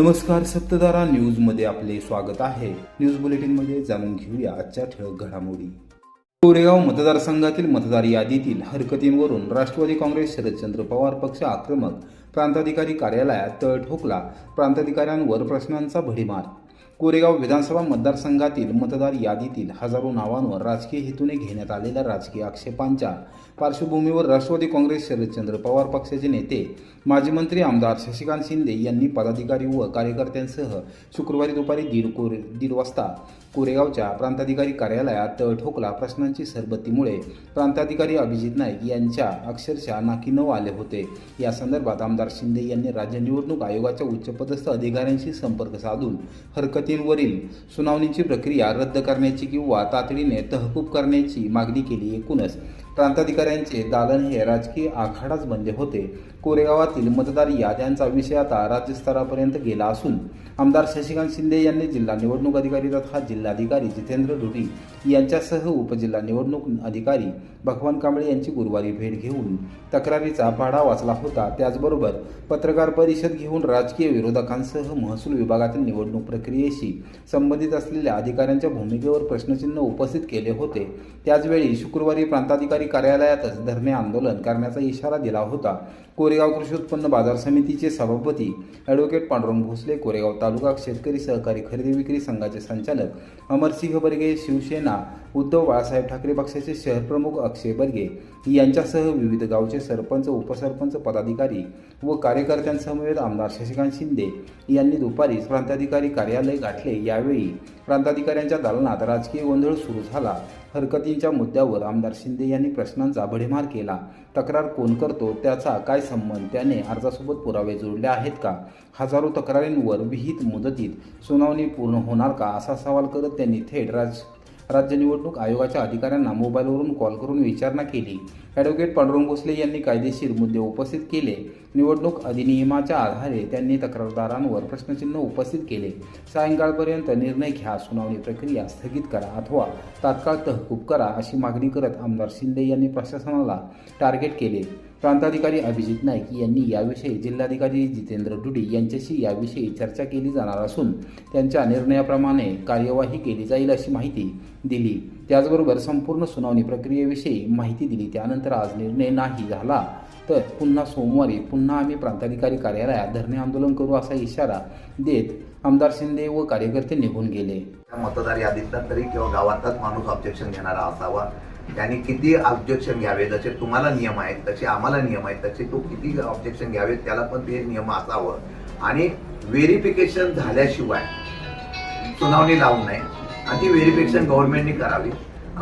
नमस्कार सप्तधारा न्यूजमध्ये आपले स्वागत आहे. न्यूज बुलेटिनमध्ये जाणून घेऊया आजच्या ठळक घडामोडी. कोरेगाव मतदारसंघातील मतदार यादीतील हरकतींवरून राष्ट्रवादी काँग्रेस शरदचंद्र पवार पक्ष आक्रमक. प्रांताधिकारी कार्यालयात तळ ठोकला. प्रांताधिकाऱ्यांवर प्रश्नांचा भडीमार. कोरेगाव विधानसभा मतदारसंघातील मतदार यादीतील हजारो नावांवर राजकीय हेतूने घेण्यात आलेल्या राजकीय आक्षेपांच्या पार्श्वभूमीवर राष्ट्रवादी काँग्रेस शरदचंद्र पवार पक्षाचे नेते माजी मंत्री आमदार शशिकांत शिंदे यांनी पदाधिकारी व कार्यकर्त्यांसह शुक्रवारी दुपारी दीड कोरे दीड वाजता कोरेगावच्या प्रांताधिकारी कार्यालयात ठोकला प्रश्नांची सरबत्तीमुळे. प्रांताधिकारी अभिजित नाईक यांच्या अक्षरशः नाकी न आले होते. या संदर्भात आमदार शिंदे यांनी राज्य निवडणूक आयोगाच्या उच्चपदस्थ अधिकाऱ्यांशी संपर्क साधून हरकतींवरील सुनावणीची प्रक्रिया रद्द करण्याची किंवा तातडीने तहकूब करण्याची मागणी केली एकूणच. प्रांताधिकाऱ्यांचे दालन हे राजकीय आखाडाच बनले होते. कोरेगावातील मतदार याद्यांचा विषय आता राज्यस्तरापर्यंत गेला असून आमदार शशिकांत शिंदे यांनी जिल्हा निवडणूक अधिकारी तथा जिल्हाधिकारी जितेंद्र डुडी यांच्यासह उपजिल्हा निवडणूक अधिकारी भगवान कांबळे यांची गुरुवारी भेट घेऊन तक्रारीचा पाढा वाचला होता. त्याचबरोबर पत्रकार परिषद घेऊन राजकीय विरोधकांसह महसूल विभागातील निवडणूक प्रक्रियेशी संबंधित असलेल्या अधिकाऱ्यांच्या भूमिकेवर प्रश्नचिन्ह उपस्थित केले होते. त्याचवेळी शुक्रवारी प्रांताधिकारी कार्यालयातच धरणे आंदोलन करण्याचा इशारा दिला होता. कोरेगाव कृषी उत्पन्न बाजार समितीचे सभापती ॲडव्होकेट पांडुरंग भोसले कोरेगाव तालुका शेतकरी सहकारी खरेदी विक्री संघाचे संचालक अमरसिंह बर्गे शिवसेना उद्धव बाळासाहेब ठाकरे पक्षाचे शहर प्रमुख अक्षय बर्गे यांच्यासह विविध गावचे सरपंच उपसरपंच पदाधिकारी व कार्यकर्त्यांसमवेत आमदार शशिकांत शिंदे यांनी दुपारी प्रांताधिकारी कार्यालय गाठले. यावेळी प्रांताधिकाऱ्यांच्या दालनात राजकीय गोंधळ सुरू झाला. हरकतींच्या मुद्द्यावर आमदार शिंदे यांनी प्रश्नांचा भडीमार केला. तक्रार कोण करतो त्याचा काय संबंध त्याने अर्जासोबत पुरावे जोडले आहेत का? हजारो तक्रारींवर विहित मुदतीत सुनावणी पूर्ण होणार का असा सवाल करत त्यांनी थेट राज राज्य निवडणूक आयोगाच्या अधिकाऱ्यांना मोबाईलवरून कॉल करून विचारणा केली. ॲडव्होकेट पांडुरंग भोसले यांनी कायदेशीर मुद्दे उपस्थित केले. निवडणूक अधिनियमाच्या आधारे त्यांनी तक्रारदारांवर प्रश्नचिन्ह उपस्थित केले. सायंकाळपर्यंत निर्णय घ्या सुनावणी प्रक्रिया स्थगित करा अथवा तात्काळ तहकूब करा अशी मागणी करत आमदार शिंदे यांनी प्रशासनाला टार्गेट केले. प्रांताधिकारी अभिजित नाईक यांनी याविषयी जिल्हाधिकारी जितेंद्र डुडी यांच्याशी याविषयी चर्चा केली जाणार असून त्यांच्या निर्णयाप्रमाणे कार्यवाही केली जाईल अशी माहिती दिली. त्याचबरोबर संपूर्ण सुनावणी प्रक्रियेविषयी माहिती दिली. त्यानंतर आज निर्णय नाही झाला. तर पुन्हा सोमवारी पुन्हा आम्ही प्रांताधिकारी कार्यालयात धरणे आंदोलन करू असा इशारा देत आमदार शिंदे व कार्यकर्ते निघून गेले. मतदार यादीतला तरी किंवा गावातलाच माणूस ऑब्जेक्शन घेणारा असावा. त्यांनी किती ऑब्जेक्शन घ्यावे जसे तुम्हाला नियम आहेत तसे आम्हाला नियम आहेत तसे तो किती ऑब्जेक्शन घ्यावे त्याला पण ते नियम असावं. आणि व्हेरिफिकेशन झाल्याशिवाय सुनावणी लावू नये. आणि ती व्हेरिफिकेशन गव्हर्नमेंटने करावी.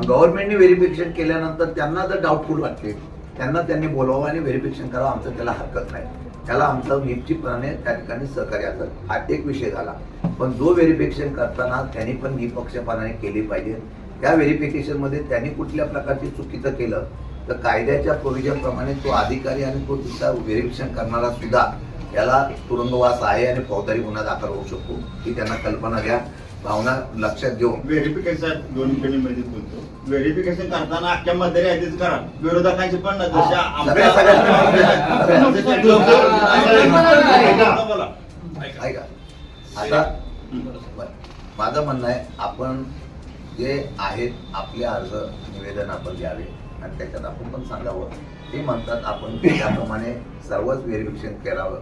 गव्हर्नमेंटने व्हेरिफिकेशन केल्यानंतर त्यांना जर डाऊटफुल वाटले त्यांना त्यांनी बोलावं आणि व्हेरिफिकेशन करावं आमचं त्याला हरकत नाही. त्याला आमचं निश्चितपणाने त्या ठिकाणी सहकार्याचा हा एक विषय झाला. पण जो व्हेरिफिकेशन करताना त्यांनी पण निपक्षपानाने केली पाहिजे. त्या व्हेरिफिकेशनमध्ये त्यांनी कुठल्या प्रकारची चुकीचं केलं तर कायद्याच्या प्रोविजनप्रमाणे तो अधिकारी आणि तो तिथला व्हेरिफिकेशन करणारा सुद्धा याला तुरुंगवास आहे आणि फौजदारी गुन्हा दाखल होऊ शकतो ही त्यांना कल्पना द्या. भावना लक्षात घेऊन. व्हेरिफिकेशन दोन मध्ये बोलतो. व्हेरिफिकेशन करताना अख्ख्या मतदार यादीच करा. विरोधकांची पण ऐका, आता. माझं म्हणणं आहे आपण जे आहेत आपले अर्ज निवेदन आपण द्यावे आणि त्याच्यात आपण पण सांगावं. ते म्हणतात आपण त्याप्रमाणे सर्वच व्हेरिफिकेशन करावं.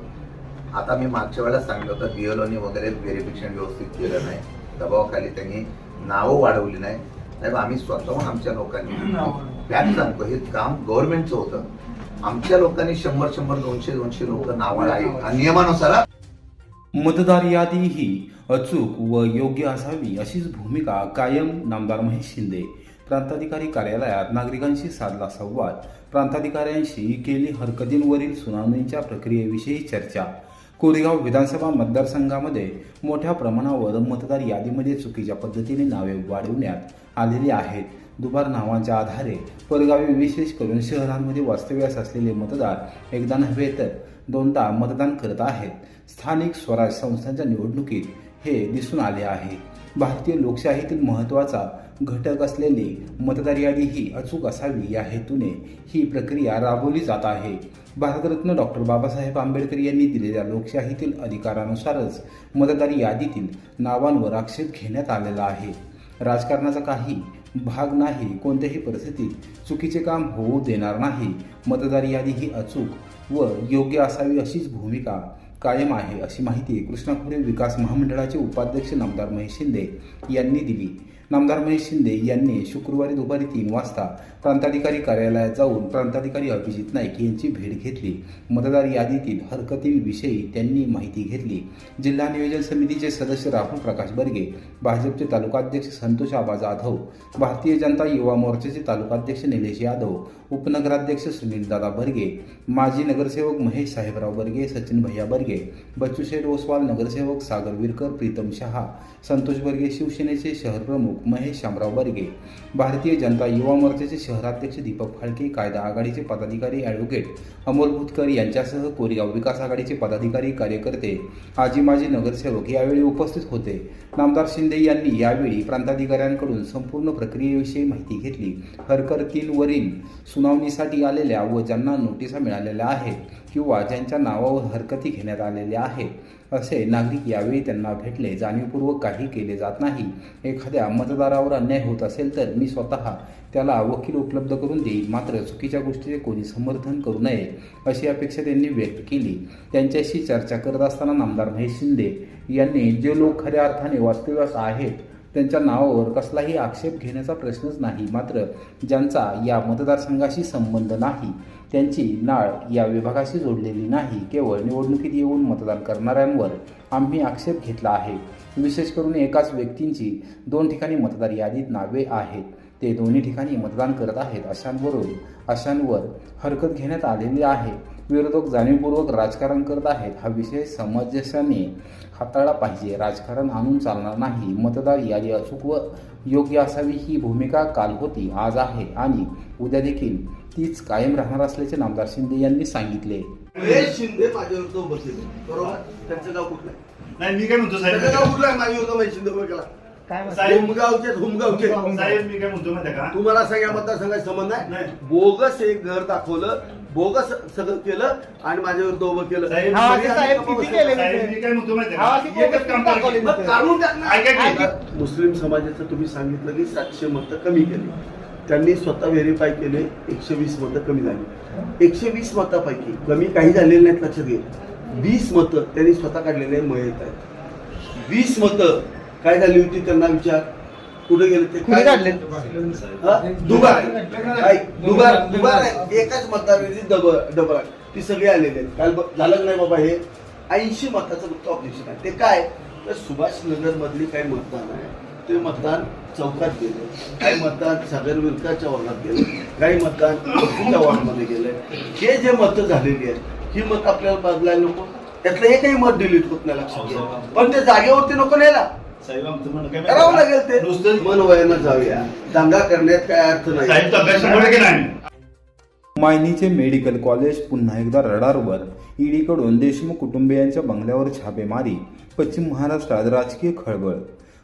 आता मी मागच्या वेळेला सांगितलं होतं बिएलओनी वगैरे व्हेरिफिकेशन व्यवस्थित केलं नाही. दबावाखाली त्यांनी नावं वाढवली नाही. साहेब आम्ही स्वतःहून आमच्या लोकांनी त्यात सांगतो. हे काम गव्हर्नमेंटचं होतं. आमच्या लोकांनी शंभर शंभर दोनशे दोनशे लोक नावं आहे. नियमानुसार मतदार यादी ही अचूक व योग्य असावी अशीच भूमिका कायम नामदार महेश शिंदे प्रांताधिकारी कार्यालयात नागरिकांशी साधला संवाद. प्रांताधिकाऱ्यांशी केली हरकतींवरील सुनावणीच्या प्रक्रियेविषयी चर्चा. कोरेगाव विधानसभा मतदारसंघामध्ये मोठ्या प्रमाणावर मतदार यादीमध्ये चुकीच्या पद्धतीने नावे वाढवण्यात आलेली आहेत. दुबार नावांच्या आधारे परगावी विशेष करून शहरांमध्ये वास्तव्यास असलेले मतदार एकदा नव्हे तर दोनदा मतदान करत आहेत. स्थानिक स्वराज संस्थांच्या निवडणुकीत हे दिसून आले आहे. भारतीय लोकशाहीतील महत्त्वाचा घटक असलेली मतदार यादी ही अचूक असावी या हेतूने ही प्रक्रिया राबवली जात आहे. भारतरत्न डॉक्टर बाबासाहेब आंबेडकर यांनी दिलेल्या लोकशाहीतील अधिकारानुसारच मतदार यादीतील नावांवर आक्षेप घेण्यात आलेला आहे. राजकारणाचा काही भाग नाही कोणत्याही परिस्थितीत चुकीचे काम होऊ देणार नाही. मतदार यादी ही अचूक व योग्य असावी अशीच भूमिका कायम आहे अशी माहिती कृष्णा खोरे विकास महामंडळाचे उपाध्यक्ष नामदार महेश शिंदे यांनी दिली. नामदार महेश शिंदे यांनी शुक्रवारी दुपारी तीन वाजता प्रांताधिकारी कार्यालयात जाऊन प्रांताधिकारी अभिजित नाईक यांची भेट घेतली. मतदार यादीतील हरकतींविषयी त्यांनी माहिती घेतली. जिल्हा नियोजन समितीचे सदस्य राहुल प्रकाश बर्गे भाजपचे तालुकाध्यक्ष संतोष आबा जाधव भारतीय जनता युवा मोर्चाचे तालुकाध्यक्ष निलेश यादव उपनगराध्यक्ष सुनीलदादा बर्गे माजी नगरसेवक महेश साहेबराव बर्गे सचिन भैया बर्गे बच्चूशेठ ओसवाल नगरसेवक सागर विरकर प्रीतम शहा संतोष बर्गे शिवसेनेचे शहर प्रमुख महेश शामराव बर्गे भारतीय जनता युवा मोर्चाचे शहराध्यक्ष दीपक फाळके कायदा आघाडीचे पदाधिकारी ॲडव्होकेट अमोल भुतकर यांच्यासह कोरेगाव विकास आघाडीचे पदाधिकारी कार्यकर्ते आजी माजी नगरसेवक यावेळी उपस्थित होते. नामदार शिंदे यांनी यावेळी प्रांताधिकाऱ्यांकडून संपूर्ण प्रक्रियेविषयी माहिती घेतली. हरकर तीनवरील सुनावणीसाठी आलेल्या व ज्यांना नोटिसा मिळालेल्या आहेत किंवा ज्यांच्या नावावर हरकती घेण्यात आलेल्या आहेत असे नागरिक यावेळी त्यांना भेटले. जाणीवपूर्वक काही केले जात नाही. एखाद्या मतदारावर अन्याय होत असेल तर मी स्वतः त्याला वकील उपलब्ध करून देईल मात्र चुकीच्या गोष्टीचे कोणी समर्थन करू नये अशी अपेक्षा त्यांनी व्यक्त केली. त्यांच्याशी चर्चा करत असताना नामदार महेश शिंदे यांनी जे लोक खऱ्या अर्थाने वास्तव्यास आहेत त्यांच्या नावावर कसलाही आक्षेप घेण्याचा प्रश्नच नाही. मात्र ज्यांचा या मतदारसंघाशी संबंध नाही त्यांची नाळ या विभागाशी जोडलेली नाही. केवळ निवडणुकीत येऊन मतदान करणाऱ्यांवर आम्ही आक्षेप घेतला आहे. विशेष करून एकाच व्यक्तींची दोन ठिकाणी मतदार यादीत नावे आहेत. ते दोन्ही ठिकाणी मतदान करत आहेत अशांवरून अशांवर हरकत घेण्यात आलेली आहे. विरोधक जाणीवपूर्वक राजकारण करत आहेत हा विषय समंजस्याने हाताळला पाहिजे. राजकारण आणून चालणार नाही. मतदार यादी अचूक व योग्य असावी ही भूमिका काल होती आज आहे आणि उद्या देखील तीच कायम राहणार असल्याचे नामदार शिंदे यांनी सांगितले. शिंदे बरोबर? त्यांचं गाव कुठलं आहे? नाही मी काय म्हणतो त्यांचं साहेब गाव कुठलं आहे? माझ्याविरुद्ध महेश शिंदे उभं केला साहेब हुमगावचे हुमगावचे. साहेब मी काय म्हणतो माहिती आहे का? तुम्हाला सगळ्या मतदारसंघात संबंध. नाही. बोगस एक घर दाखवलं. बोगस सगळं केलं आणि माझ्या विरुद्ध उभं केलं साहेब, हा, हा, ते साहेब आम्ही किती गप्प केले? साहेब मी काय म्हणतो माहिती हा, आहे ती का एकच काम दाखवली. केलं. मग काढून टाक ना. ऐका की. आता मुस्लिम समाजाचं तुम्ही सांगितलं की सातशे मतं कमी केली त्यांनी स्वतः व्हेरीफाय केले एकशे वीस मतं कमी झाली एकशे वीस मतापैकी कमी काही झालेले नाहीत लक्षात घे वीस मतं त्यांनी स्वतः काढलेले मयत आहेत वीस मतं काय झाली होती त्यांना विचार कुठे गेले ते? कुणी काढले? दुबार दुबार दुबार. एकाच मतदाराची डबल डबल. ती सगळी आलेली आहेत. काल झालं नाही बाबा हे? ऐंशी मताचं फक्त ऑब्जेक्शन आहे. ते काय? तर सुभाष नगर मधली काही मतदान आहे. ते मतदान चौकात गेले. काही मतदान सागर विरकाच्या वॉर्डात गेले. काही मतदान पक्षीच्या वॉर्डमध्ये गेले. हे जे मतं झालेली आहेत ही मत आपल्याला बदलायला नको. त्यातलं हे काही मत डिलीट होत नाही लक्षात पण ते जागेवरती नको न्यायला. साहेब आमचं म्हणणं काय करावं माहिती? लागेल का? ते. नुसतं मन वयानं जाऊया. दंगा करण्यात काय अर्थ साहेब नाही तब्येत शंभर टक्के नाही. मायनीचे मेडिकल कॉलेज पुन्हा एकदा रडारवर. ईडीकडून देशमुख कुटुंबियांच्या बंगल्यावर छापेमारी पश्चिम महाराष्ट्रात राजकीय खळबळ.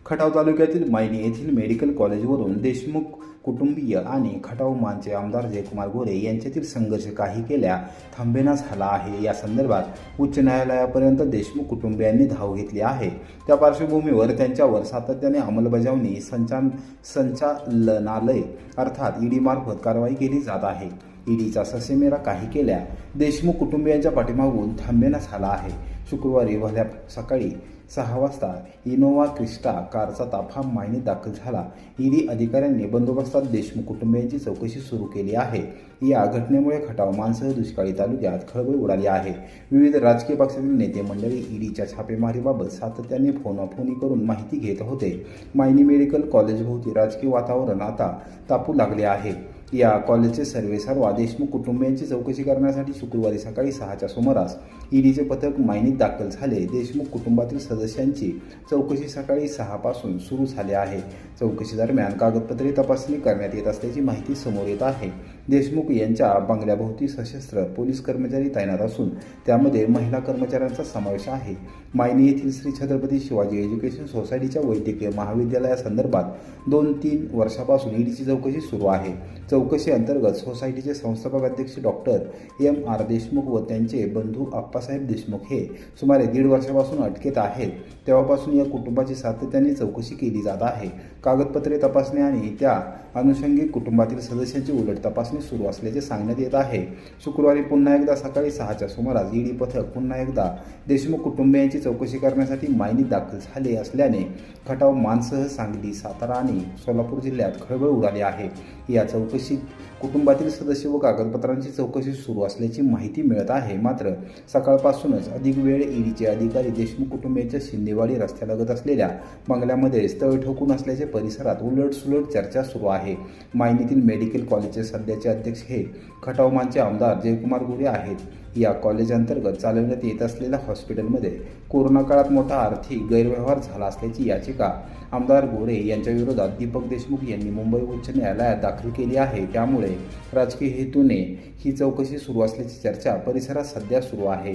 खटाव तालुक्यातील मायनी येथील मेडिकल कॉलेजवरून देशमुख कुटुंबीय आणि खटाव मानचे आमदार जयकुमार गोरे यांच्यातील संघर्ष काही केल्या थांबेना झाला आहे. या संदर्भात उच्च न्यायालयापर्यंत देशमुख कुटुंबियांनी धाव घेतली आहे. त्या पार्श्वभूमीवर त्यांच्यावर सातत्याने अंमलबजावणी संचान संचालनालय अर्थात ईडीमार्फत कारवाई केली जात आहे. ईडीचा ससेमेरा काही केल्या देशमुख कुटुंबियांच्या पाठीमागून थांबेना झाला आहे. शुक्रवारी भल्या सकाळी सहा वाजता इनोवा क्रिस्टा कारचा ताफा मायनीत दाखल झाला. ईडी अधिकाऱ्यांनी बंदोबस्तात देशमुख कुटुंबियांची चौकशी सुरू केली आहे. या घटनेमुळे खटाव मानसह दुष्काळी तालुक्यात खळबळ उडाली आहे. विविध राजकीय पक्षातील नेते मंडळी ईडीच्या छापेमारीबाबत सातत्याने फोनाफोनी करून माहिती घेत होते. मायनी मेडिकल कॉलेजभोवती राजकीय वातावरण आता तापू लागले आहे. या कॉलेजचे सर्वेसर्वा देशमुख कुटुंबियांची चौकशी करण्यासाठी शुक्रवारी सकाळी सहाच्या सुमारास ईडीचे पथक मायनीत दाखल झाले. देशमुख कुटुंबातील सदस्यांची चौकशी सकाळी सहापासून सुरू झाली आहे. चौकशी दरम्यान कागदपत्रे तपासणी करण्यात येत असल्याची माहिती समोर येत आहे. देशमुख यांच्या बंगल्याभोवती सशस्त्र पोलीस कर्मचारी तैनात असून त्यामध्ये महिला कर्मचाऱ्यांचा समावेश आहे. मायनी येथील श्री छत्रपती शिवाजी एज्युकेशन सोसायटीच्या वैद्यकीय महाविद्यालयासंदर्भात दोन तीन वर्षापासून ईडीची चौकशी सुरू आहे. चौकशी अंतर्गत सोसायटीचे संस्थापक अध्यक्ष डॉक्टर एम. आर. देशमुख व त्यांचे बंधू आप्पासाहेब देशमुख हे सुमारे दीड वर्षापासून अटकेत आहेत. तेव्हापासून या कुटुंबाची सातत्याने चौकशी केली जात आहे. कागदपत्रे तपासणे आणि त्या अनुषंगिक कुटुंबातील सदस्यांची उलट तपासणी सुरू असल्याचे सांगण्यात येत आहे. शुक्रवारी पुन्हा एकदा सकाळी सहाच्या सुमारास ईडी पथक पुन्हा एकदा देशमुख कुटुंबियांची चौकशी करण्यासाठी मायनी दाखल झाले असल्याने खटाव मानसह सांगली सातारा आणि सोलापूर जिल्ह्यात खळबळ उडाली आहे. या चौकशीत कुटुंबातील सदस्य व कागदपत्रांची चौकशी सुरू असल्याची माहिती मिळत आहे. मात्र सकाळपासूनच अधिक वेळ ईडीचे अधिकारी देशमुख कुटुंबियांच्या शिंदेवाडी रस्त्यालगत असलेल्या बंगल्यामध्ये स्थळ ठोकून असल्याचे परिसरात उलटसुलट चर्चा सुरू आहे. मायनीतील मेडिकल कॉलेजचे सध्याचे अध्यक्ष हे खटावमानचे आमदार जयकुमार गुरे आहेत. या कॉलेज अंतर्गत चालवण्यात येत असलेल्या हॉस्पिटलमध्ये कोरोना काळात मोठा आर्थिक गैरव्यवहार झाला असल्याची याचिका आमदार गोरे यांच्या विरोधात दीपक देशमुख यांनी मुंबई उच्च न्यायालयात दाखल केली आहे. त्यामुळे राजकीय हेतूने ही चौकशी सुरू असल्याची चर्चा परिसरात सध्या सुरू आहे.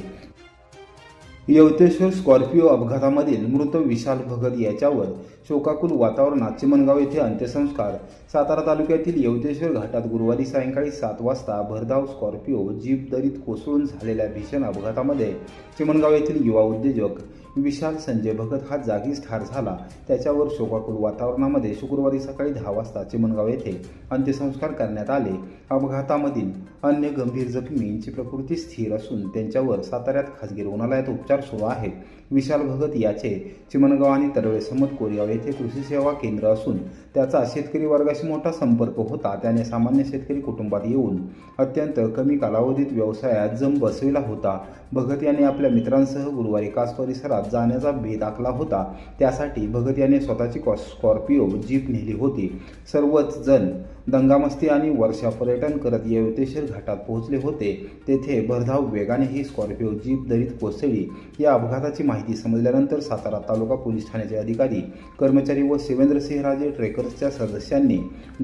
यवतेश्वर स्कॉर्पिओ अपघातामधील मृत विशाल भगत याच्यावर शोकाकुल वातावरणात चिमणगाव येथे अंत्यसंस्कार. सातारा तालुक्यातील यवतेश्वर घाटात गुरुवारी सायंकाळी सात वाजता भरधाव स्कॉर्पिओ जीप दरीत कोसळून झालेल्या भीषण अपघातामध्ये चिमणगाव येथील युवा उद्योजक विशाल संजय भगत हा जागीच ठार झाला. त्याच्यावर शोकाकुल वातावरणामध्ये शुक्रवारी सकाळी दहा वाजता चिमणगाव येथे अंत्यसंस्कार करण्यात आले. अपघातामधील अन्य गंभीर जखमींची प्रकृती स्थिर असून त्यांच्यावर साताऱ्यात खासगी रुग्णालयात उपचार सुरू आहेत. विशाल भगत याचे चिमणगाव आणि तरळे समत कोरेगाव येथे कृषी सेवा केंद्र असून त्याचा शेतकरी वर्गाशी मोठा संपर्क होता. त्याने सामान्य शेतकरी कुटुंबात येऊन अत्यंत कमी कालावधीत व्यवसायात जम बसविला होता. भगत यांनी आपल्या मित्रांसह गुरुवारी कास परिसरात जाण्याचा बेत दाखला होता. त्यासाठी भगत यांनी स्वतःची कॉ- स्कॉर्पिओ जीप नेली होती. सर्वच जण दंगामस्ती आणि वर्षा पर्यटन करत येवतेश्वर घाटात पोहोचले होते. तेथे भरधाव वेगाने ही स्कॉर्पिओ जीप दरीत कोसळली. या अपघाताची माहिती समजल्यानंतर सातारा तालुका पोलीस ठाण्याचे अधिकारी कर्मचारी व शिवेंद्रसिंहराजे ट्रेकर्सच्या सदस्यांनी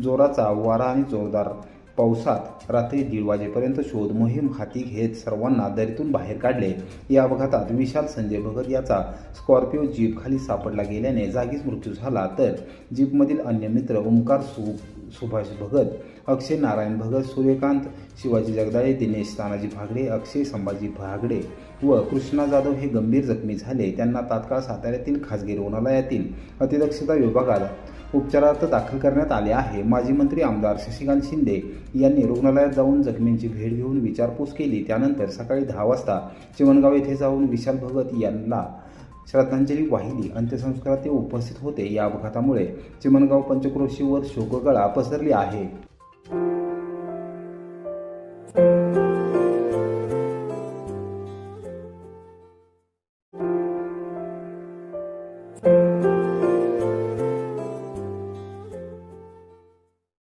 जोराचा वारा आणि जोरदार पावसात रात्री दीड वाजेपर्यंत शोध मोहीम हाती घेत सर्वांना दरीतून बाहेर काढले. या अपघातात विशाल संजय भगत याचा स्कॉर्पिओ जीप खाली सापडला गेल्याने जागीच मृत्यू झाला. तर जीपमधील अन्य मित्र ओंकार सु सुभाष भगत अक्षय नारायण भगत सूर्यकांत शिवाजी जगदाळे दिनेश तानाजी भागडे अक्षय संभाजी भागडे व कृष्णा जाधव हे गंभीर जखमी झाले. त्यांना तात्काळ साताऱ्यातील खासगी रुग्णालयातील अतिदक्षता विभागात उपचारार्थ दाखल करण्यात आले आहे. माजी मंत्री आमदार शशिकांत शिंदे यांनी रुग्णालयात जाऊन जखमींची भेट घेऊन विचारपूस केली. त्यानंतर सकाळी दहा वाजता चिमणगाव येथे जाऊन विशाल भगत यांना श्रद्धांजली वाहिली. अंत्यसंस्कारात ते उपस्थित होते. या अपघातामुळे चिमणगाव पंचक्रोशीवर शोककळा पसरली आहे.